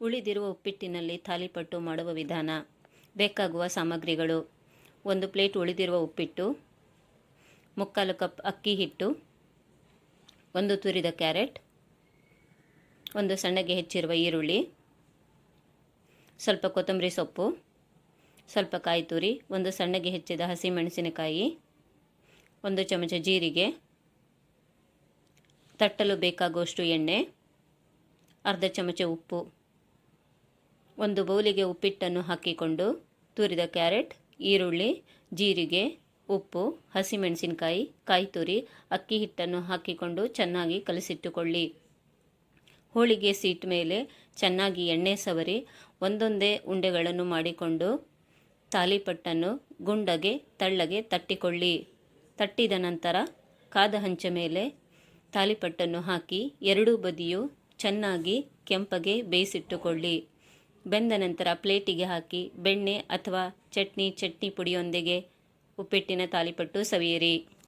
ಉಳಿದಿರುವ ಉಪ್ಪಿಟ್ಟಿನಲ್ಲಿ ತಾಲಿಪಟ್ಟು ಮಾಡುವ ವಿಧಾನ. ಬೇಕಾಗುವ ಸಾಮಗ್ರಿಗಳು. ಒಂದು ಪ್ಲೇಟ್ ಉಳಿದಿರುವ ಉಪ್ಪಿಟ್ಟು, ಮುಕ್ಕಾಲು ಕಪ್ ಅಕ್ಕಿ ಹಿಟ್ಟು, ಒಂದು ತುರಿದ ಕ್ಯಾರೆಟ್, ಒಂದು ಸಣ್ಣಗೆ ಹೆಚ್ಚಿರುವ ಈರುಳ್ಳಿ, ಸ್ವಲ್ಪ ಕೊತ್ತಂಬರಿ ಸೊಪ್ಪು, ಸ್ವಲ್ಪ ಕಾಯಿ ತುರಿ, ಒಂದು ಸಣ್ಣಗೆ ಹೆಚ್ಚಿದ ಹಸಿಮೆಣಸಿನಕಾಯಿ, ಒಂದು ಚಮಚ ಜೀರಿಗೆ, ತಟ್ಟಲು ಬೇಕಾಗುವಷ್ಟು ಎಣ್ಣೆ, ಅರ್ಧ ಚಮಚ ಉಪ್ಪು. ಒಂದು ಬೌಲಿಗೆ ಉಪ್ಪಿಟ್ಟನ್ನು ಹಾಕಿಕೊಂಡು ತುರಿದ ಕ್ಯಾರೆಟ್, ಈರುಳ್ಳಿ, ಜೀರಿಗೆ, ಉಪ್ಪು, ಹಸಿಮೆಣಸಿನಕಾಯಿ ಕಾಯಿ ತುರಿ ಅಕ್ಕಿ ಹಿಟ್ಟನ್ನು ಹಾಕಿಕೊಂಡು ಚೆನ್ನಾಗಿ ಕಲಸಿಟ್ಟುಕೊಳ್ಳಿ. ಹೋಳಿಗೆ ಸೀಟ್ ಮೇಲೆ ಚೆನ್ನಾಗಿ ಎಣ್ಣೆ ಸವರಿ ಒಂದೊಂದೇ ಉಂಡೆಗಳನ್ನು ಮಾಡಿಕೊಂಡು ತಾಲಿಪಟ್ಟನ್ನು ಗುಂಡಗೆ, ತಳ್ಳಗೆ ತಟ್ಟಿಕೊಳ್ಳಿ. ತಟ್ಟಿದ ನಂತರ ಕಾದ ಹಂಚ ಮೇಲೆ ತಾಲಿಪಟ್ಟನ್ನು ಹಾಕಿ ಎರಡೂ ಬದಿಯು ಚೆನ್ನಾಗಿ ಕೆಂಪಗೆ ಬೇಯಿಸಿಟ್ಟುಕೊಳ್ಳಿ. ಬೆಂದ ನಂತರ ಪ್ಲೇಟಿಗೆ ಹಾಕಿ ಬೆಣ್ಣೆ ಅಥವಾ ಚಟ್ನಿ ಚಟ್ನಿ ಪುಡಿಯೊಂದಿಗೆ ಉಪ್ಪಿಟ್ಟಿನ ತಾಲಿಪಟ್ಟು ಸವಿಯಿರಿ.